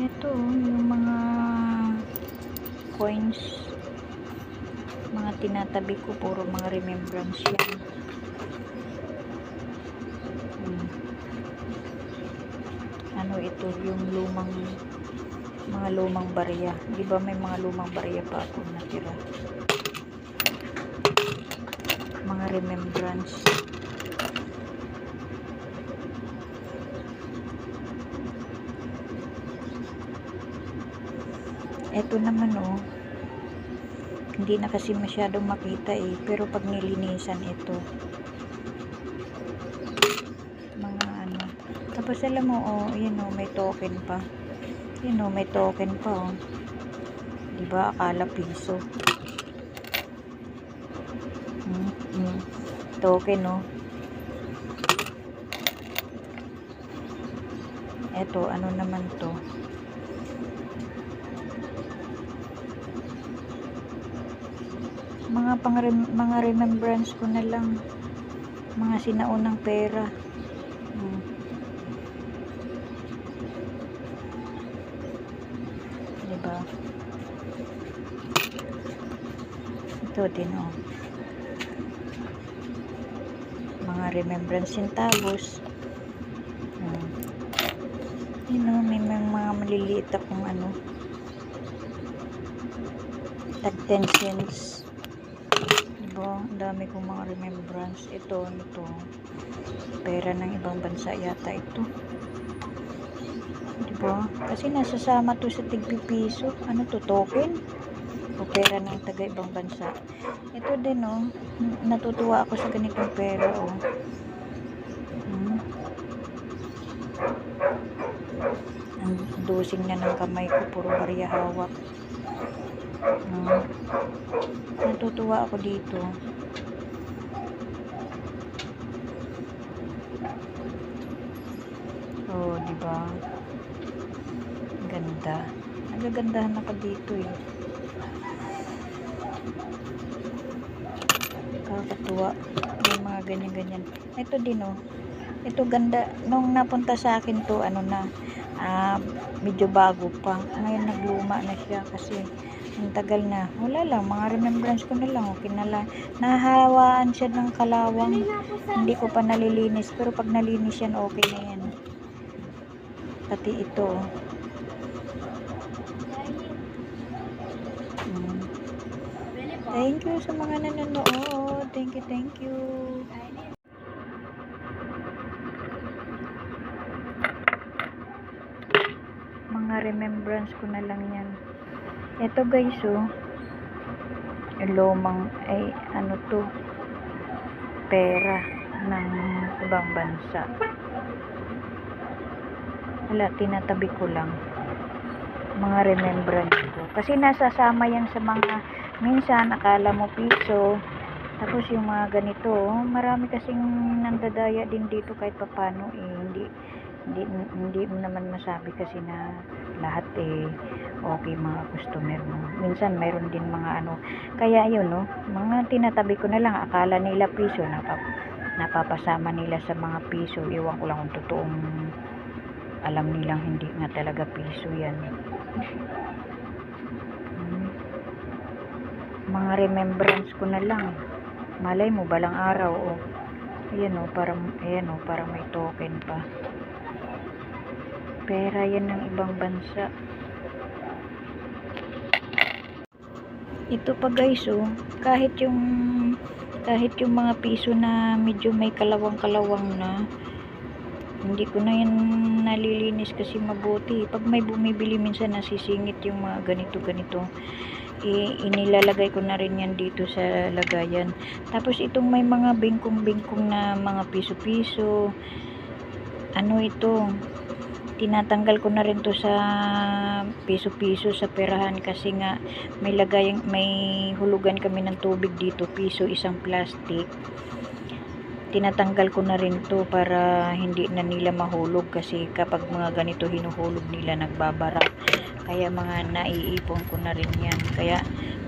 Ito, yung mga coins, mga tinatabi ko, puro mga remembrance yan. Hmm. Ano ito, yung lumang, mga lumang barya. Di ba may mga lumang barya pa ako natira? Mga remembrance. Ito naman oh. Hindi na kasi masyadong makita eh. Pero pag nilinisan ito. Mga ano. Tapos alam mo oh, yun oh, may token pa. Yun oh, may token pa oh. Diba? Akala piso. Hmm, hmm. Token oh. Eto, ano naman to? Mga pang mga remembrance ko na lang. Mga sinaunang pera. Hmm. diba? Ito din oh. Mga remembrance centavos hmm. yun oh may mga maliliit akong ano. Tag 10 cents dami kong mga remembrance. Ito nito pera ng ibang bansa yata ito. Diba? Kasi nasasama to sa tigpipiso. Ano to token? O pera ng taga ibang bansa? Ito din oh. Natutuwa ako sa ganitong pera oh. Hmm. ang dosing na ng kamay ko puro barya hawak. Hmm. Natutuwa ako dito. Oh, di ba? Ganda. Nagagandahan ako dito eh. Kakatuwa. Yung mga ganyan-ganyan. Ito din oh. Ito ganda. Nung napunta sa akin to, ano na, ah, medyo bago pa. Ngayon nagluma na siya kasi ang tagal na. Wala lang, mga remembrance ko na lang. Okay na lang. Nahawaan siya ng kalawang. Hindi ko pa nalilinis. Pero pag nalinis yan, okay na yan. Pati ito. oh. Mm. Thank you sa mga nanonood. Thank you, thank you. Mga remembrance ko na lang yan. Ito guys, oh. Lumang, ay, ano to, pera ng ibang bansa. Wala, tinatabi ko lang. Mga remembrance ko. Kasi nasasama yan sa mga, minsan, akala mo piso, tapos yung mga ganito, marami kasing nandadaya din dito kahit papano, eh, hindi, hindi, hindi naman masabi kasi na lahat eh okay mga customer mo. Minsan mayroon din mga ano, kaya yun no, mga tinatabi ko na lang, akala nila piso, napap, napapasama nila sa mga piso. Iwan ko lang kung totoong alam nilang hindi nga talaga piso yan. Hmm. Mga remembrance ko na lang. Malay mo, balang araw, oh. Ayan o, parang, ayan o, parang may token pa. Pera yan ng ibang bansa. Ito pa guys oh, kahit yung kahit yung mga piso na medyo may kalawang-kalawang na hindi ko na yan nalilinis kasi mabuti. Pag may bumibili minsan nasisingit yung mga ganito-ganito. I inilalagay ko na rin yan dito sa lagayan. Tapos itong may mga bingkong-bingkong na mga piso-piso. Ano ito? tinatanggal ko na rin to sa piso-piso sa perahan kasi nga may lagay may hulugan kami ng tubig dito piso isang plastic tinatanggal ko na rin to para hindi na nila mahulog kasi kapag mga ganito hinuhulog nila nagbabara. Kaya mga naiipon ko na rin yan. Kaya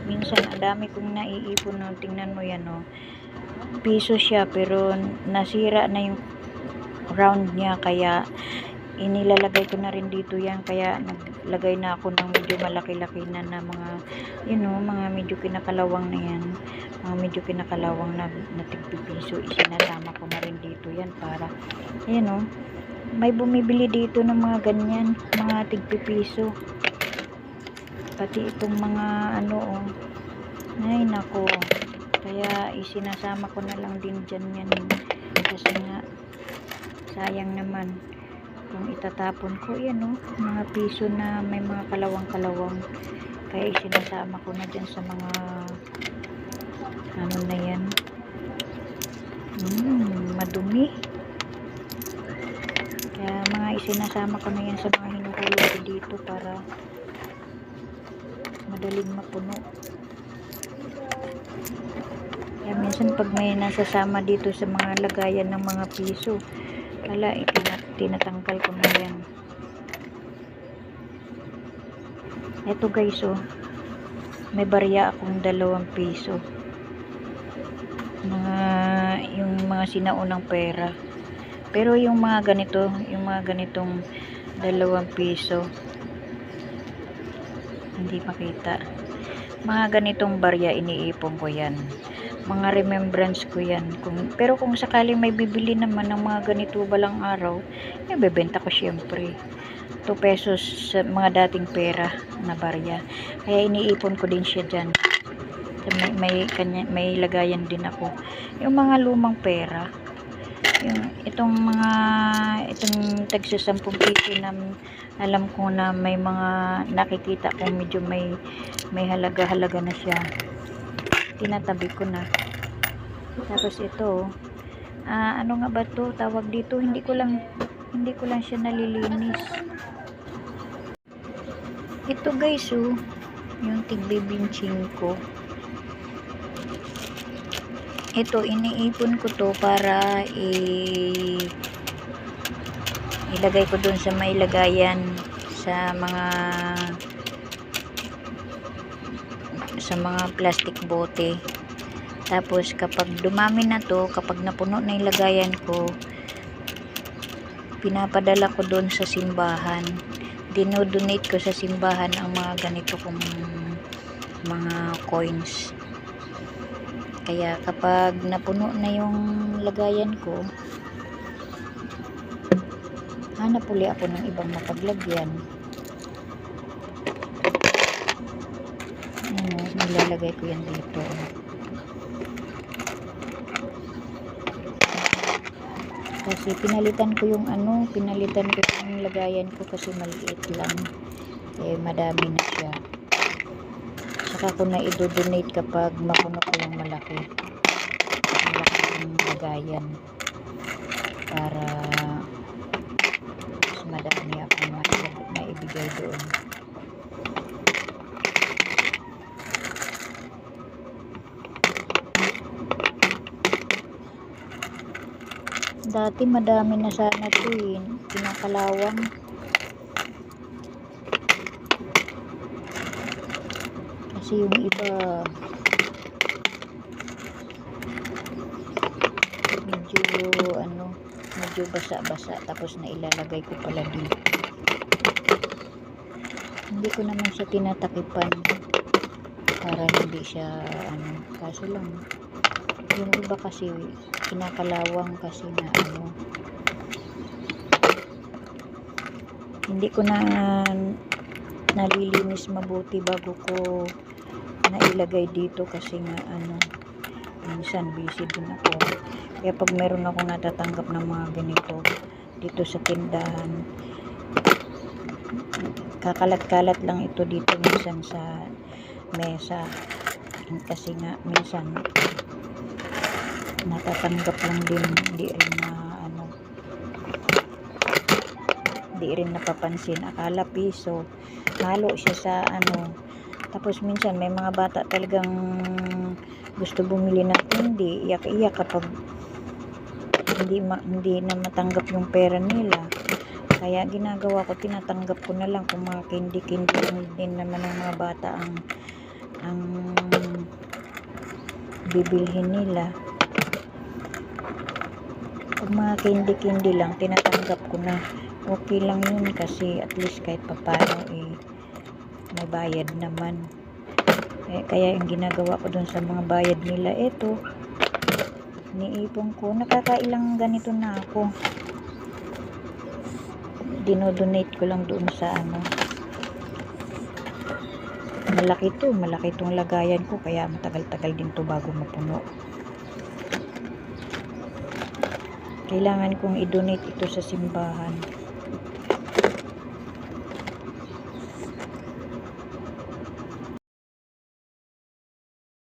minsan ang dami kong naiipon no, tingnan mo yan no piso siya pero nasira na yung round niya. Kaya inilalagay ko na rin dito yan. Kaya nag naglagay na ako ng medyo malaki-laki na na mga you know, mga medyo kinakalawang na yan. Mga medyo kinakalawang na, na tigpipiso. Isinasama ko na rin dito yan para you know, may bumibili dito ng mga ganyan mga tigpipiso. Pati itong mga ano oh. ay nako. Kaya isinasama ko na lang din dyan yan. Kasi nga sayang naman kung itatapon ko. Yan oh, mga piso na may mga kalawang-kalawang. Kaya isinasama ko na dyan sa mga ano na yan? Mm, madumi. Kaya mga isinasama ko na yan sa mga hinuhulog ko dito para madaling mapuno. Kaya minsan pag may nasasama dito sa mga lagayan ng mga piso wala, itina- tinatanggal ko na yan. Ito guys, oh. May barya akong dalawang piso. Mga, yung mga sinaunang pera. Pero yung mga ganito, yung mga ganitong dalawang piso, hindi makita. Mga ganitong barya, iniipon ko yan mga remembrance ko yan. Kung, pero kung sakaling may bibili naman ng mga ganito balang araw, eh, bebenta ko syempre. 2 pesos sa mga dating pera na barya. Kaya iniipon ko din siya dyan. May, may, kanya, may lagayan din ako. Yung mga lumang pera, yung itong mga itong tagsa 10 piso na alam ko na may mga nakikita kong medyo may may halaga-halaga na siya tinatabi ko na. Tapos ito ah, ano nga ba to? Tawag dito hindi ko lang hindi ko lang siya nalilinis. Ito guys oh. Yung tigbibinching ko. Ito iniipon ko to para i ilagay ko dun sa may lagayan sa mga sa mga plastic bote. Tapos kapag dumami na to kapag napuno na yung lagayan ko pinapadala ko doon sa simbahan. Dinodonate ko sa simbahan ang mga ganito kong mga coins. Kaya kapag napuno na yung lagayan ko hanap uli ako ng ibang mapaglagyan nilalagay ko yan dito. Kasi pinalitan ko yung ano pinalitan ko yung lagayan ko kasi maliit lang. Eh madami na siya. Saka ko na idodonate kapag makuno ko yung malaki. Malaki yung lagayan. Para mas madami akong maibigay doon Dati madami na sana to eh. Pinakalawang. Kasi yung iba medyo ano medyo basa-basa tapos na ilalagay ko pala dito. Hindi ko naman siya tinatakipan para hindi siya ano kaso lang yung iba kasi kinakalawang kasi na ano hindi ko na nalilinis mabuti bago ko nailagay dito kasi nga ano minsan busy din ako. Kaya pag meron ako natatanggap ng mga ganito dito sa tindahan kakalat-kalat lang ito dito minsan sa mesa. Kasi nga minsan natatanggap lang din hindi rin na ano hindi rin napapansin. Akala piso. Halo siya sa ano tapos minsan may mga bata talagang gusto bumili ng hindi iyak-iyak kapag hindi, ma, hindi na matanggap yung pera nila. Kaya ginagawa ko tinatanggap ko na lang kung mga candy-candy din naman ng mga bata ang ang bibilhin nila pag mga candy-candy lang tinatanggap ko na. Okay lang yun kasi at least kahit papano eh may bayad naman. Eh, kaya yung ginagawa ko dun sa mga bayad nila eto niipon ko nakakailang ganito na ako. Dinodonate ko lang doon sa ano. Malaki to malaki tong lagayan ko kaya matagal-tagal din to bago mapuno kailangan kong i-donate ito sa simbahan